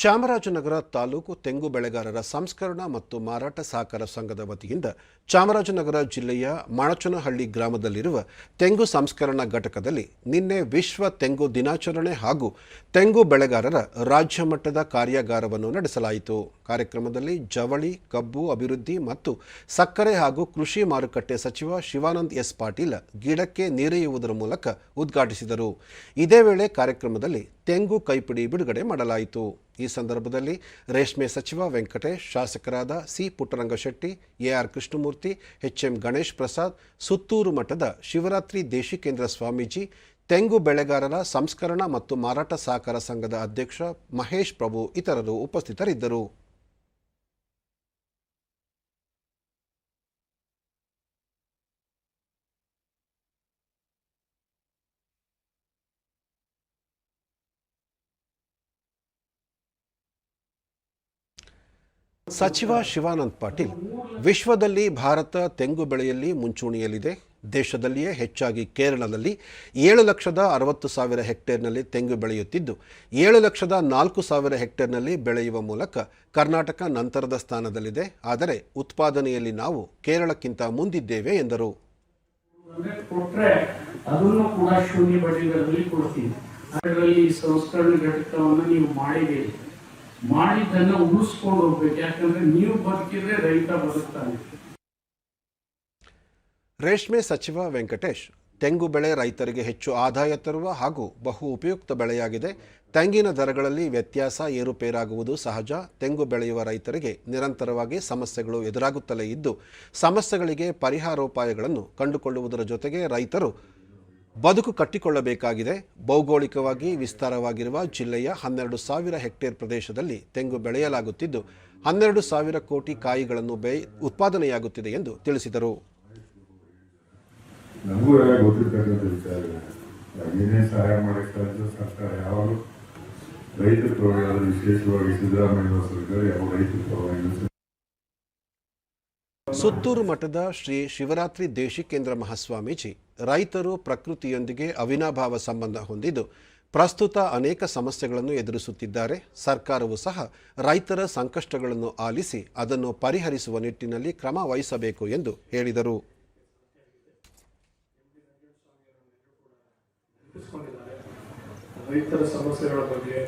ಚಾಮರಾಜನಗರ ತಾಲೂಕು ತೆಂಗು ಬೆಳೆಗಾರರ ಸಂಸ್ಕರಣಾ ಮತ್ತು ಮಾರಾಟ ಸಹಕಾರ ಸಂಘದ ವತಿಯಿಂದ ಚಾಮರಾಜನಗರ ಜಿಲ್ಲೆಯ ಮಾಣಚನಹಳ್ಳಿ ಗ್ರಾಮದಲ್ಲಿರುವ ತೆಂಗು ಸಂಸ್ಕರಣಾ ಘಟಕದಲ್ಲಿ ನಿನ್ನೆ ವಿಶ್ವ ತೆಂಗು ದಿನಾಚರಣೆ ಹಾಗೂ ತೆಂಗು ಬೆಳೆಗಾರರ ರಾಜ್ಯ ಮಟ್ಟದ ಕಾರ್ಯಾಗಾರವನ್ನು ನಡೆಸಲಾಯಿತು. ಕಾರ್ಯಕ್ರಮದಲ್ಲಿ ಜವಳಿ, ಕಬ್ಬು ಅಭಿವೃದ್ಧಿ ಮತ್ತು ಸಕ್ಕರೆ ಹಾಗೂ ಕೃಷಿ ಮಾರುಕಟ್ಟೆ ಸಚಿವ ಶಿವಾನಂದ್ ಎಸ್ ಪಾಟೀಲ್ ಗಿಡಕ್ಕೆ ನೀರೆಯುವುದರ ಮೂಲಕ ಉದ್ಘಾಟಿಸಿದರು. ಇದೇ ವೇಳೆ ಕಾರ್ಯಕ್ರಮದಲ್ಲಿ ತೆಂಗು ಕೈಪಿಡಿ ಬಿಡುಗಡೆ ಮಾಡಲಾಯಿತು. ಈ ಸಂದರ್ಭದಲ್ಲಿ ರೇಷ್ಮೆ ಸಚಿವ ವೆಂಕಟೇಶ್, ಶಾಸಕರಾದ C Puttarangashetty, AR Krishnamurthy, HM Ganesh Prasad, Suttur ಮಠದ ಶಿವರಾತ್ರಿ ದೇಶಿಕೇಂದ್ರ ಸ್ವಾಮೀಜಿ, ತೆಂಗು ಬೆಳೆಗಾರರ ಸಂಸ್ಕರಣಾ ಮತ್ತು ಮಾರಾಟ ಸಹಕಾರ ಸಂಘದ ಅಧ್ಯಕ್ಷ ಮಹೇಶ್ ಪ್ರಭು ಇತರರು ಉಪಸ್ಥಿತರಿದ್ದರು. ಸಚಿವ ಶಿವಾನಂದ್ ಪಾಟೀಲ್, ವಿಶ್ವದಲ್ಲಿ ಭಾರತ ತೆಂಗು ಬೆಳೆಯಲ್ಲಿ ಮುಂಚೂಣಿಯಲ್ಲಿದೆ. ದೇಶದಲ್ಲಿಯೇ ಹೆಚ್ಚಾಗಿ ಕೇರಳದಲ್ಲಿ ಏಳು ಲಕ್ಷದ ಅರವತ್ತು ಸಾವಿರ ಹೆಕ್ಟೇರ್ನಲ್ಲಿ ತೆಂಗು ಬೆಳೆಯುತ್ತಿದ್ದು, ಏಳು ಲಕ್ಷದ ನಾಲ್ಕು ಸಾವಿರ ಹೆಕ್ಟೇರ್ನಲ್ಲಿ ಬೆಳೆಯುವ ಮೂಲಕ ಕರ್ನಾಟಕ ನಂತರದ ಸ್ಥಾನದಲ್ಲಿದೆ. ಆದರೆ ಉತ್ಪಾದನೆಯಲ್ಲಿ ನಾವು ಕೇರಳಕ್ಕಿಂತ ಮುಂದಿದ್ದೇವೆ ಎಂದರು. ಸಂಸ್ಕರಣೆ ಘಟಕವನ್ನು ನೀವು ಮಾಡಿದ್ದೀರಿ. ಮಾಡಿದ್ದನ್ನ ಉಳಿಸ್ಕೊಂಡು ಹೋಗ್ಬೇಕು. ಯಾಕಂದ್ರೆ ನೀವು ಬದುಕಿದ್ರೆ ರೈತ ಬದುಕ್ತಾನೆ ರೇಷ್ಮೆ ಸಚಿವ ವೆಂಕಟೇಶ್, ತೆಂಗು ಬೆಳೆ ರೈತರಿಗೆ ಹೆಚ್ಚು ಆದಾಯ ತರುವ ಹಾಗೂ ಬಹು ಉಪಯುಕ್ತ ಬೆಳೆಯಾಗಿದೆ. ತೆಂಗಿನ ದರಗಳಲ್ಲಿ ವ್ಯತ್ಯಾಸ ಏರುಪೇರಾಗುವುದು ಸಹಜ. ತೆಂಗು ಬೆಳೆಯುವ ರೈತರಿಗೆ ನಿರಂತರವಾಗಿ ಸಮಸ್ಯೆಗಳು ಎದುರಾಗುತ್ತಲೇ ಇದ್ದು, ಸಮಸ್ಯೆಗಳಿಗೆ ಪರಿಹಾರೋಪಾಯಗಳನ್ನು ಕಂಡುಕೊಳ್ಳುವುದರ ಜೊತೆಗೆ ರೈತರು ಬದುಕು ಕಟ್ಟಿಕೊಳ್ಳಬೇಕಾಗಿದೆ. ಭೌಗೋಳಿಕವಾಗಿ ವಿಸ್ತಾರವಾಗಿರುವ ಜಿಲ್ಲೆಯ ಹನ್ನೆರಡು ಸಾವಿರ ಹೆಕ್ಟೇರ್ ಪ್ರದೇಶದಲ್ಲಿ ತೆಂಗು ಬೆಳೆಯಲಾಗುತ್ತಿದ್ದು ಹನ್ನೆರಡು ಸಾವಿರ ಕೋಟಿ ಕಾಯಿಗಳನ್ನು ಬೆ ಉತ್ಪಾದನೆಯಾಗುತ್ತಿದೆ ಎಂದು ತಿಳಿಸಿದರು. ಸುತ್ತೂರು ಮಠದ ಶ್ರೀ ಶಿವರಾತ್ರಿ ದೇಶಿಕೇಂದ್ರ ಮಹಾಸ್ವಾಮೀಜಿ ರೈತರು ಪ್ರಕೃತಿಯೊಂದಿಗೆ ಅವಿನಾಭಾವ ಸಂಬಂಧ ಹೊಂದಿದ್ದು, ಪ್ರಸ್ತುತ ಅನೇಕ ಸಮಸ್ಯೆಗಳನ್ನು ಎದುರಿಸುತ್ತಿದ್ದಾರೆ. ಸರ್ಕಾರವು ಸಹ ರೈತರ ಸಂಕಷ್ಟಗಳನ್ನು ಆಲಿಸಿ ಅದನ್ನು ಪರಿಹರಿಸುವ ನಿಟ್ಟಿನಲ್ಲಿ ಕ್ರಮ ವಹಿಸಬೇಕು ಎಂದು ಹೇಳಿದರು. ರೈತರ ಸಮಸ್ಯೆಗಳ ಬಗ್ಗೆ,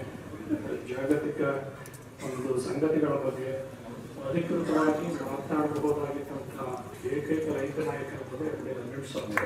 ಜಾಗತಿಕ ಒಂದು ಸಂಗತಿಗಳ ಬಗ್ಗೆ ಅಧಿಕೃತವಾಗಿ ಮಾತನಾಡಬಹುದಾಗಿದ್ದಂತಹ ಏಕೈಕ ರೈತ ನಾಯಕರ ಬಗ್ಗೆ